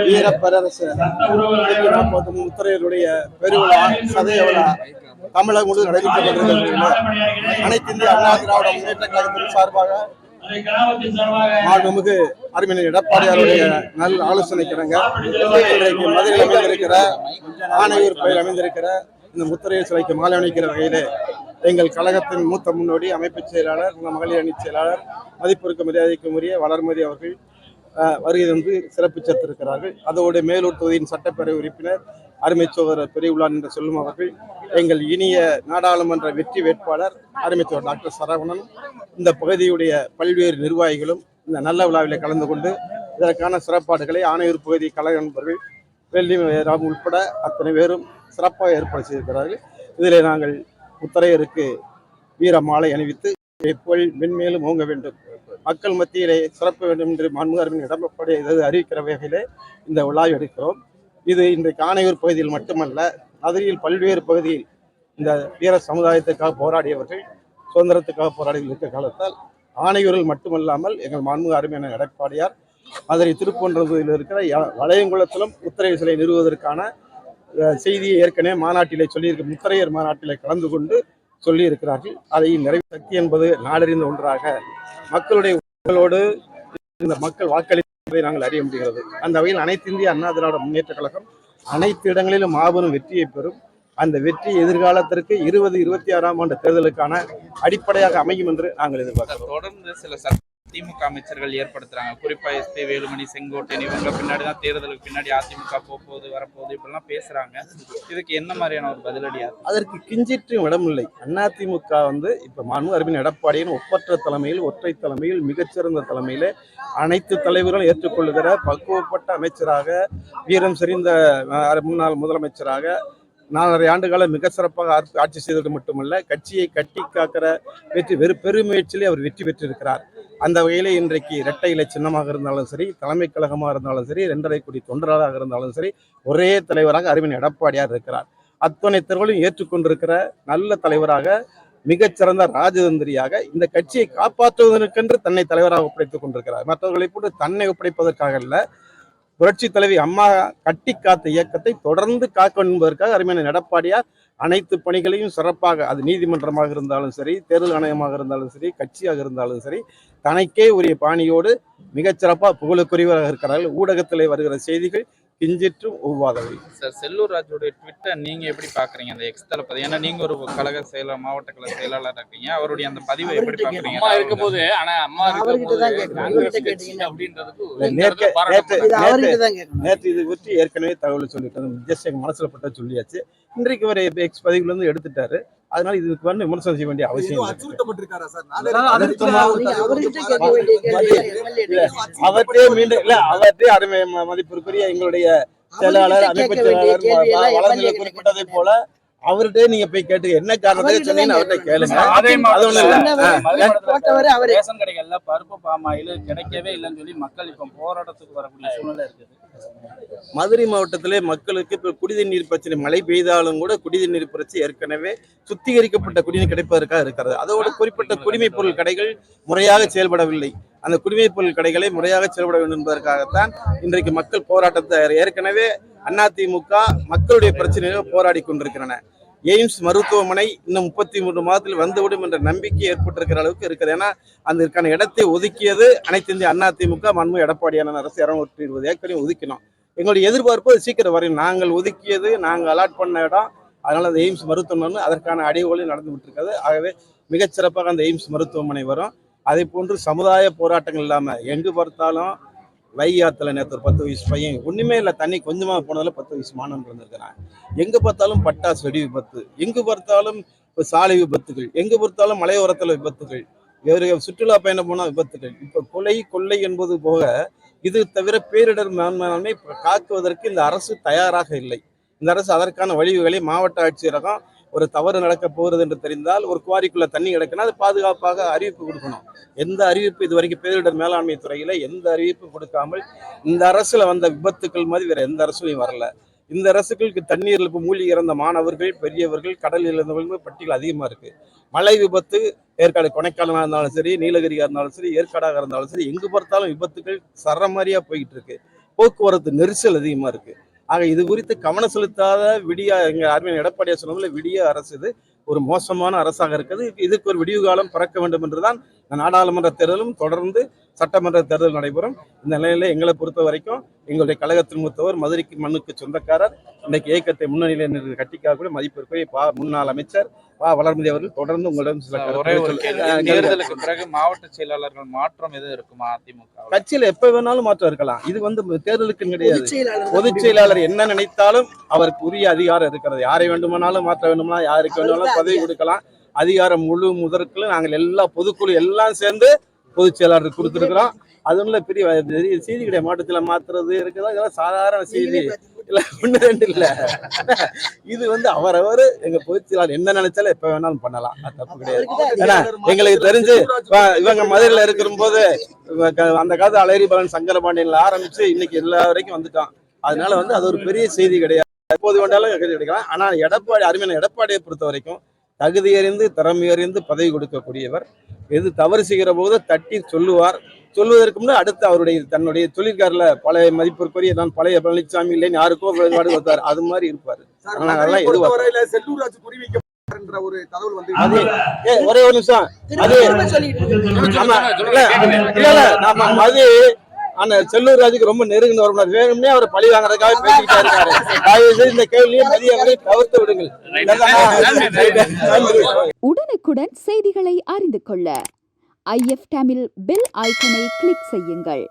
வீர பேரரசு முத்திரையருடைய பெருவிழா சதய விழா தமிழகம் முழுவதும் நடைபெற்று அனைத்து இந்திய அண்ணா திராவிட முன்னேற்ற கழகத்தின் சார்பாக மாண்புமிகு அறிஞர் எடப்பாடியாருடைய நல் ஆலோசனை கிடங்க. இன்றைக்கு மதுரையில் அமைந்திருக்கிற ஆணையூர் கோயில் அமைந்திருக்கிற இந்த முத்திரையர் சிலைக்கு மாலை அணிக்கிற வகையிலே எங்கள் கழகத்தின் மூத்த முன்னோடி அமைப்பு செயலாளர் மகளிர் அணி செயலாளர் மதிப்பிற்கு மரியாதைக்கும் உரிய வளர்மதி அவர்கள் வருகை தந்து சிறப்பிச்சிருக்கிறார்கள் சேர்த்திருக்கிறார்கள். அதோடு மேலூர் தொகுதியின் சட்டப்பேரவை உறுப்பினர் அருமை சோதரர் என்று சொல்லும் அவர்கள் எங்கள் இனிய நாடாளுமன்ற வெற்றி வேட்பாளர் அருமை டாக்டர் சரவணன் இந்த பகுதியுடைய பல்வேறு நிர்வாகிகளும் இந்த நல்ல விழாவில் கலந்து கொண்டு இதற்கான சிறப்பாடுகளை ஆணையூர் பகுதி கழக நண்பர்கள் வெள்ளி ராம் உட்பட அத்தனை பேரும் சிறப்பாக ஏற்பாடு செய்திருக்கிறார்கள். இதில் நாங்கள் முத்தரையருக்கு வீர மாலை அணிவித்து புகழ் மென்மேலும் ஓங்க வேண்டும். மக்கள் மத்தியிலே சிறப்ப வேண்டும் என்று மாண்புகாரின் இடம்பப்படி இது அறிவிக்கிற வகையிலே இந்த விழா எடுக்கிறோம். இது இன்றைக்கு ஆணையூர் பகுதியில் மட்டுமல்ல மதுரையில் பல்வேறு பகுதியில் இந்த வீர சமுதாயத்துக்காக போராடியவர்கள் சுதந்திரத்துக்காக போராடி இருக்க காலத்தால் ஆணையூரில் மட்டுமல்லாமல் எங்கள் மாண்புக அருமையான எடப்பாடியார் மதுரை திருப்பொன்றத்தில் இருக்கிற வளையங்குளத்திலும் உத்தரவு சிலை நிறுவுவதற்கான செய்தியை ஏற்கனவே மாநாட்டிலே சொல்லியிருக்க. முத்தரையர் மாநாட்டிலே கலந்து கொண்டு சொல்லி இருக்கிறார்கள் அதை நிறைவு சக்தி என்பது நாடறிந்த ஒன்றாக மக்களுடைய உடலோடு இந்த மக்கள் வாக்களிப்பதை நாங்கள் அறிய முடிகிறது. அந்த வகையில் அனைத்து இந்திய அண்ணா திராவிட முன்னேற்ற கழகம் அனைத்து இடங்களிலும் மாபெரும் வெற்றியை பெறும். அந்த வெற்றி எதிர்காலத்திற்கு இருபது இருபத்தி ஆறாம் ஆண்டு தேர்தலுக்கான அடிப்படையாக அமையும் என்று நாங்கள் எதிர்பார்க்கிறோம். தொடர்ந்து சில திமுக அமைச்சர்கள் ஏற்படுத்துறாங்க. குறிப்பா எஸ்பி வேலுமணி செங்கோட்டையன் இவங்க பின்னாடி தான் தேர்தலுக்கு பின்னாடி அதிமுக போகுது வரப்போகுது இப்படிலாம் பேசுறாங்க. இதுக்கு என்ன மாதிரியான ஒரு பதிலடியா அதற்கு கிஞ்சிற்றும் இடமில்லை. அதிமுக வந்து இப்ப மனு அரவிந்த் எடப்பாடியின் ஒப்பற்ற தலைமையில் ஒற்றை தலைமையில் மிகச்சிறந்த தலைமையில் அனைத்து தலைவர்களும் ஏற்றுக்கொள்ளுகிற பக்குவப்பட்ட அமைச்சராக வீரம் செறிந்த முன்னாள் முதலமைச்சராக நாலரை ஆண்டுகால மிக சிறப்பாக ஆட்சி- ஆட்சி செய்தது மட்டுமல்ல கட்சியை கட்டி காக்கிற வெற்றி வெறு பெருமுயற்சியிலே அவர் வெற்றி பெற்றிருக்கிறார். அந்த வகையில் இன்றைக்கு இரட்டை இலை சின்னமாக இருந்தாலும் சரி தலைமை கழகமாக இருந்தாலும் சரி இரண்டரை கோடி தொண்டராக இருந்தாலும் சரி ஒரே தலைவராக அறிவின் எடப்பாடியார் இருக்கிறார். அத்தனை தேர்வுகளையும் ஏற்றுக்கொண்டிருக்கிற நல்ல தலைவராக மிகச்சிறந்த ராஜதந்திரியாக இந்த கட்சியை காப்பாற்றுவதற்கென்று தன்னை தலைவராக ஒப்படைத்துக் கொண்டிருக்கிறார். மற்றவர்களை போட்டு தன்னை ஒப்படைப்பதற்காக அல்ல புரட்சி தலைவி அம்மா கட்டி காத்த இயக்கத்தை தொடர்ந்து காக்க என்பதற்காக அருமையான எடப்பாடியார் அனைத்து பணிகளையும் சிறப்பாக அது நீதிமன்றமாக இருந்தாலும் சரி தேர்தல் ஆணையமாக இருந்தாலும் சரி கட்சியாக இருந்தாலும் சரி தனக்கே உரிய பாணியோடு மிகச்சிறப்பாக புகழுக்குரியவராக இருக்கிறார்கள். ஊடகத்தில் வருகிற செய்திகள் கிஞ்சிற்றும் ஒவ்வாதவை சார் செல்லூர் ராஜுடைய ட்விட்டர் நீங்க எப்படி பாக்குறீங்க? அந்த எக்ஸ் தளபதி ஏன்னா நீங்க ஒரு கழக செயலர் மாவட்ட கழக செயலாளர் இருக்கீங்க. அவருடைய அந்த பதிவை எப்படி பாக்குறீங்க? அம்மா இருக்கும் போது ஆனா அம்மா நேற்று இது பற்றி ஏற்கனவே தகவல் ஜஸ்ட் எங்க மனசுல பட்ட சொல்லியாச்சு. இன்றைக்கு வரை எக்ஸ் பதிவுல இருந்து எடுத்துட்டாரு. அதனால இதுக்கு வந்து விமர்சனம் செய்ய வேண்டிய அவசியம் அவர்கிட்டே மீண்டும் இல்ல அவர்கிட்டே அருமை மதிப்பிற்குரிய எங்களுடைய செயலாளர் அமைப்பு செயலாளர் வளர்ந்து குறிப்பிட்டதை போல அவர்கிட்ட நீங்க போய் கேட்டு என்ன காரணத்தை சொன்னீங்கன்னு அவர்கிட்ட கேளுங்க. அதே அவரு. ரேஷன் கடைகள்ல பருப்பு பாமாயில் கிடைக்கவே இல்லைன்னு சொல்லி மக்கள் இப்ப போராட்டத்துக்கு வரக்கூடிய சூழ்நிலை இருக்குது. மதுரை மாவட்டத்திலே மக்களுக்கு இப்ப குடிநீர் பிரச்சனை மழை பெய்தாலும் கூட குடிநீர் பிரச்சனை ஏற்கனவே சுத்திகரிக்கப்பட்ட குடிநீர் கிடைப்பதற்காக இருக்கிறது. அதோடு குறிப்பிட்ட குடிமைப் பொருள் கடைகள் முறையாக செயல்படவில்லை. அந்த குடிமைப் பொருள் கடைகளை முறையாக செயல்பட வேண்டும் என்பதற்காகத்தான் இன்றைக்கு மக்கள் போராட்டத்தை ஏற்கனவே அதிமுக மக்களுடைய பிரச்சனைகளை போராடி கொண்டிருக்கின்றன. எய்ம்ஸ் மருத்துவமனை இன்னும் முப்பத்தி மூன்று மாதத்தில் வந்துவிடும் என்ற நம்பிக்கை ஏற்பட்டிருக்கிற அளவுக்கு இருக்குது. ஏன்னா அதற்கான இடத்தை ஒதுக்கியது அனைத்து இந்திய அதிமுக மன்மு எடப்பாடியான அரசு இருநூற்றி இருபது ஏக்கரையும் ஒதுக்கினோம். எங்களுடைய எதிர்பார்ப்பு சீக்கிரம் வரையும் நாங்கள் ஒதுக்கியது நாங்கள் அலாட் பண்ண இடம். அதனால் அந்த எய்ம்ஸ் மருத்துவமனை அதற்கான அடிவுகளும் நடந்து விட்டுருக்காது. ஆகவே மிகச்சிறப்பாக அந்த எய்ம்ஸ் மருத்துவமனை வரும். அதே போன்று சமுதாய போராட்டங்கள் இல்லாமல் எங்கு பார்த்தாலும் வைகாத்துல நேற்று ஒரு பத்து வயசு பையன் ஒண்ணுமே இல்லை தண்ணி கொஞ்சமா போனதுல பத்து வயசு மாணவன் இருந்திருக்கிறான் எங்க பார்த்தாலும் பட்டாசு வெடி விபத்து எங்கு பார்த்தாலும் இப்போ சாலை விபத்துகள் எங்கே பார்த்தாலும் மலையோரத்தில் விபத்துகள் வேறு சுற்றுலா பயணம் போனால் விபத்துகள். இப்போ கொலை கொள்ளை என்பது போக இது தவிர பேரிடர் மேலாண்மை காக்குவதற்கு இந்த அரசு தயாராக இல்லை. இந்த அரசு அதற்கான வழிவுகளை மாவட்ட ஆட்சியரகம் ஒரு தவறு நடக்க போகிறது என்று தெரிந்தால் ஒரு குவாரிக்குள்ள தண்ணி கிடக்குன்னா அது பாதுகாப்பாக அறிவிப்பு கொடுக்கணும். எந்த அறிவிப்பு இது வரைக்கும் பேரிடர் மேலாண்மை துறையில எந்த அறிவிப்பும் கொடுக்காமல் இந்த அரசுல வந்த விபத்துக்கள் மாதிரி வேற எந்த அரசுலையும் வரல. இந்த அரசுகளுக்கு தண்ணீரில் இப்போ மூழ்கி இறந்த மாணவர்கள் பெரியவர்கள் கடலில் இருந்தவர்கள் பட்டியல் அதிகமாக இருக்கு. மழை விபத்து ஏற்காடு கொடைக்கானலாக இருந்தாலும் சரி நீலகிரியாக இருந்தாலும் சரி ஏற்காடாக இருந்தாலும் சரி எங்கு பார்த்தாலும் விபத்துகள் சரமாரியா போயிட்டு இருக்கு. போக்குவரத்து நெரிசல் அதிகமாக இருக்குது ஆக இது குறித்து கவனம் செலுத்தாத விடிய எங்க அருமையான எடப்பாடியார் சொன்னதுல விடிய அரசு இது. ஒரு மோசமான அரசாக இருக்குது. இதுக்கு ஒரு விடிவு காலம் பிறக்க வேண்டும் என்றுதான் நாடாளுமன்ற தேர்தலும் தொடர்ந்து சட்டமன்ற தேர்தல் நடைபெறும். இந்த நிலையில எங்களை பொறுத்த வரைக்கும் எங்களுடைய கழகத்தின் மூத்தவர் மதுரைக்கு மண்ணுக்கு சொந்தக்காரர். இன்னைக்கு இயக்கத்தை முன்னணியில் கட்டிக்காக்கூடிய மதிப்பிற்குரிய பா முன்னாள் அமைச்சர் பா வளர்மதி அவர்கள் தொடர்ந்து உங்களிடம் சில தேர்தலுக்கு பிறகு மாவட்ட செயலாளர்கள் மாற்றம் எதுவும் இருக்குமா அதிமுக கட்சியில எப்ப வேணாலும் மாற்றம் இருக்கலாம். இது வந்து தேர்தலுக்கு கிடையாது. பொதுச் செயலாளர் பொதுச் செயலாளர் என்ன நினைத்தாலும் அவருக்கு உரிய அதிகாரம் இருக்கிறது. யாரை வேண்டுமானாலும் மாற்ற வேண்டுமா யாருக்கு வேண்டுமானாலும் பதவி கொடுக்கலாம். அதிகாரம் முழு முதற்குள்ள நாங்கள் எல்லா பொதுக்குழு எல்லாம் சேர்ந்து பொதுச் செயலாளர் கொடுத்துருக்கிறோம். அது பெரிய பெரிய செய்தி கிடையாது மாவட்டத்தில் மாத்துறது இருக்குதா இதெல்லாம் சாதாரண செய்தி. இல்ல ஒண்ணு ரெண்டு இல்ல. இது வந்து அவரவர் எங்க பொதுச் செயலாளர் என்ன நினைச்சாலும் எப்ப வேணாலும் பண்ணலாம். அது தப்பு கிடையாது. ஏன்னா எங்களுக்கு தெரிஞ்சு இவங்க மதுரையில இருக்கிற போது இவ க- அந்த காலத்து அலேரி பலன் சங்கரபாண்டியன்ல ஆரம்பிச்சு இன்னைக்கு எல்லா வரைக்கும் வந்துட்டான். அதனால வந்து அது ஒரு பெரிய செய்தி கிடையாது. எப்போது வேண்டாலும் கட்சி கிடைக்கலாம் ஆனா எடப்பாடி அருமையான எடப்பாடியை பொறுத்த வரைக்கும் தகுதி அறிந்து திறமை அறிந்து பதவி கொடுக்கக்கூடியவர் எது தவறு செய்கிற போது தட்டி சொல்லுவார் சொல்வதற்கு முன்னாடி அடுத்து அவருடைய தன்னுடைய தொழிற்காரில் பழைய மதிப்பிற்குரிய நான் பழைய பழனிசாமி இல்லைன்னு யாருக்கோ வெளிப்பாடு வைத்தார் அது மாதிரி இருப்பார் அதெல்லாம் வைக்கப்படுகின்ற ஒரு தகவல் வந்து ஒரே ஒரு நிமிஷம் அது. ஆமா இல்ல நாம அது ஆனா செல்லூர் ராஜுக்கு ரொம்ப நெருங்கின வருமானம் வேணும்னே அவர் பழி வாங்குறதுக்காக பேசிக்கிட்டே இருக்காரு. தயவு செய்து இந்த கேள்வியை மதியவரை தவிர்த்து விடுங்கள். உடனுக்குடன் செய்திகளை அறிந்து கொள்ள ஐஎஃப் தமிழ் பெல் ஐக்கனை கிளிக் செய்யுங்கள்.